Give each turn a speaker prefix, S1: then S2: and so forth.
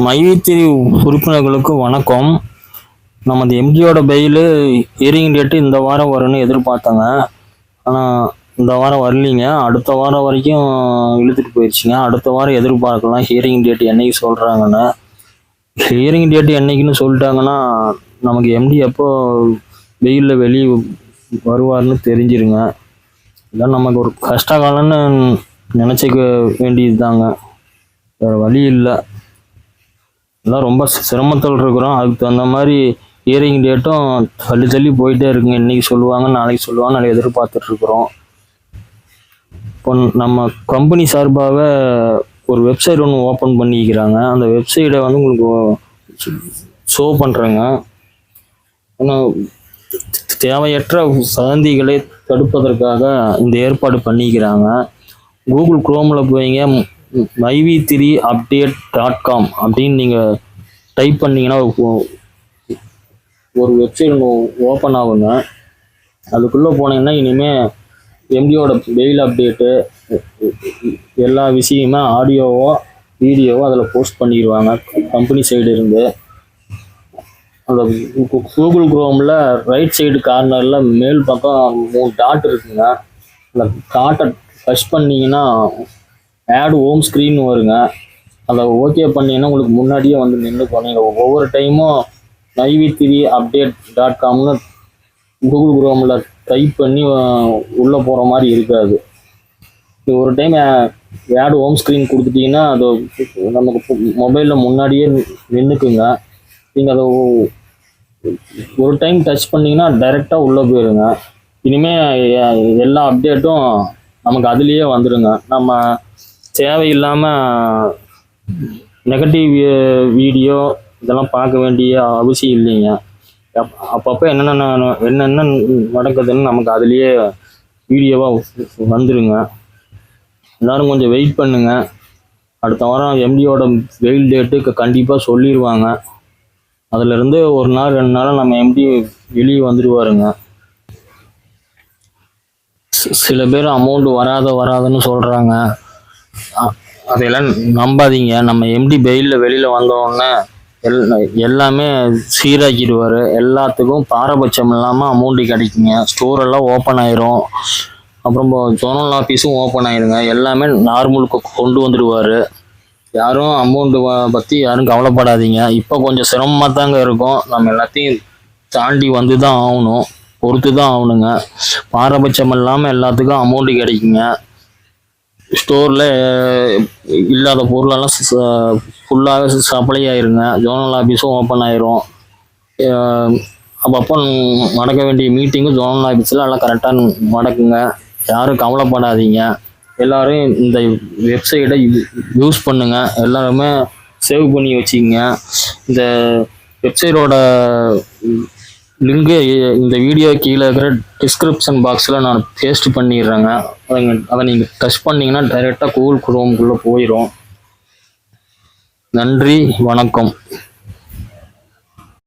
S1: மைவித்திரி உறுப்பினர்களுக்கு வணக்கம். நமது எம்ஜியோட பெயிலு ஹியரிங் டேட்டு இந்த வாரம் வரும்னு எதிர்பார்த்தங்க. ஆனால் இந்த வாரம் வரலீங்க. அடுத்த வாரம் வரைக்கும் இழுத்துட்டு போயிடுச்சுங்க அடுத்த வாரம் எதிர்பார்க்கலாம். ஹியரிங் டேட் என்னைக்கு சொல்கிறாங்கன்னு ஹியரிங் டேட் என்னைக்குன்னு சொல்லிட்டாங்கன்னா நமக்கு எம்டி எப்போ வெயிலில் வெளியே வருவார்னு தெரிஞ்சிருங்க. இதான் நமக்கு ஒரு கஷ்ட காலம்னு நினச்சிக்க வேண்டியது தாங்க வேறு வழி இல்லை. எல்லாம் ரொம்ப சிரமத்தில் இருக்கிறோம். அதுக்கு தகுந்த மாதிரி இயரிங் டேட்டும் தள்ளி தள்ளி போயிட்டே இருக்குங்க. இன்றைக்கி சொல்லுவாங்க நாளைக்கு சொல்லுவாங்க நாளைக்கு எதிர்பார்த்துட்ருக்குறோம் இப்போ நம்ம கம்பெனி சார்பாக ஒரு வெப்சைட் ஒன்று ஓப்பன் பண்ணிக்கிறாங்க. அந்த வெப்சைட்டை வந்து உங்களுக்கு ஷோ பண்ணுறேங்க ஆனால் தேவையற்ற சந்திகளை தடுப்பதற்காக இந்த ஏற்பாடு பண்ணிக்கிறாங்க. கூகுள் குரோமில் போய்ங்க மைவி த்ரீ அப்டேட் டாட் காம் அப்படின்னு நீங்கள் டைப் பண்ணீங்கன்னா ஒரு- வெப்சைட் ஒன்று ஓப்பன் ஆகுங்க. அதுக்குள்ளே போனீங்கன்னா இனிமேல் எம்டியோட வெயில் அப்டேட்டு எல்லா விஷயமுமே ஆடியோவோ வீடியோவோ அதில் போஸ்ட் பண்ணிடுவாங்க கம்பெனி சைடு இருந்து. அந்த கூகுள் குரோமில் ரைட் சைடு கார்னரில் மேல் பக்கம் மூணு டாட் இருக்குங்க. அந்த டாட்டை டச் பண்ணீங்கன்னா ஆட் ஹோம் ஸ்க்ரீன் வருங்க. அதை ஓகே பண்ணீங்கன்னா உங்களுக்கு முன்னாடியே வந்து நின்று போனீங்க. ஒவ்வொரு டைமும் நைவி த்ரீ அப்டேட் டாட் காம்னு கூகுள் குரோமில் டைப் பண்ணி உள்ளே போகிற மாதிரி இருக்காது. ஒரு டைம் ஆட் ஹோம் ஸ்க்ரீன் கொடுத்துட்டீங்கன்னா அது நமக்கு மொபைலில் முன்னாடியே நின்றுக்குங்க நீங்கள் அதை ஒரு டைம் டச் பண்ணிங்கன்னா டைரெக்டாக உள்ளே போயிருங்க. இனிமேல் எல்லா அப்டேட்டும் நமக்கு அதுலேயே வந்துடுங்க நம்ம தேவையில்லாமல் நெகட்டிவ் வீடியோ இதெல்லாம் பார்க்க வேண்டிய அவசியம் இல்லைங்க. அப்- அப்பப்போ என்னென்ன என்னென்ன நடக்குதுன்னு நமக்கு அதுலேயே வீடியோவாக வந்துடுங்க எல்லாரும் கொஞ்சம் வெயிட் பண்ணுங்க. அடுத்த வாரம் எம்டியோட வெயில் டேட்டு கண்டிப்பாக சொல்லிடுவாங்க அதுலேருந்து ஒரு நாள் ரெண்டு நாளாக நம்ம எம்டி வெளியே வந்துடுவாருங்க சில பேர் அமௌண்ட் வராத வராதுன்னு சொல்கிறாங்க அதையெல்லாம் நம்பாதீங்க. நம்ம எம்டி பெயிலில் வெளியில் வந்தோடனே எல் எல்லாமே சீராக்கிடுவார். எல்லாத்துக்கும் பாரபட்சம் இல்லாமல் அமௌண்ட்டு கிடைக்குங்க. ஸ்டோர் எல்லாம் ஓப்பன் ஆயிரும். அப்புறம் ஜோனல் ஆஃபீஸும் ஓப்பன் ஆயிருங்க. எல்லாமே நார்மலுக்கு கொண்டு வந்துடுவார். யாரும் அமௌண்ட்டு பற்றி யாரும் கவலைப்படாதீங்க. இப்போ கொஞ்சம் சிரமமாக தாங்க இருக்கும். நம்ம எல்லாத்தையும் தாண்டி வந்து தான் ஆகணும். பொறுத்து தான் ஆகணுங்க. பாரபட்சம் இல்லாமல் எல்லாத்துக்கும் அமௌண்ட்டு கிடைக்குங்க. ஸ்டோரில் இல்லாத பொருளெல்லாம் ஃபுல்லாக சப்ளை ஆயிருங்க. ஜோனல் ஆஃபீஸும் ஓப்பன் ஆயிரும். அப்பப்போ நடக்க வேண்டிய மீட்டிங்கும் ஜோனல் ஆஃபீஸில் எல்லாம் கரெக்டாக நடக்குங்க. யாரும் கவலைப்படாதீங்க. எல்லோரும் இந்த வெப்சைட்டை யூஸ் பண்ணுங்கள் எல்லாருமே சேவ் பண்ணி வச்சுக்கோங்க. இந்த வெப்சைட்டோட லிங்கு இந்த வீடியோ கீழே இருக்கிற டிஸ்கிரிப்ஷன் பாக்ஸில் நான் பேஸ்ட் பண்ணிடுறேங்க. அதை அதை நீங்கள் டச் பண்ணிங்கன்னா டைரெக்டாக கூகுள் குரோம்குள்ளே போயிடும் நன்றி வணக்கம்.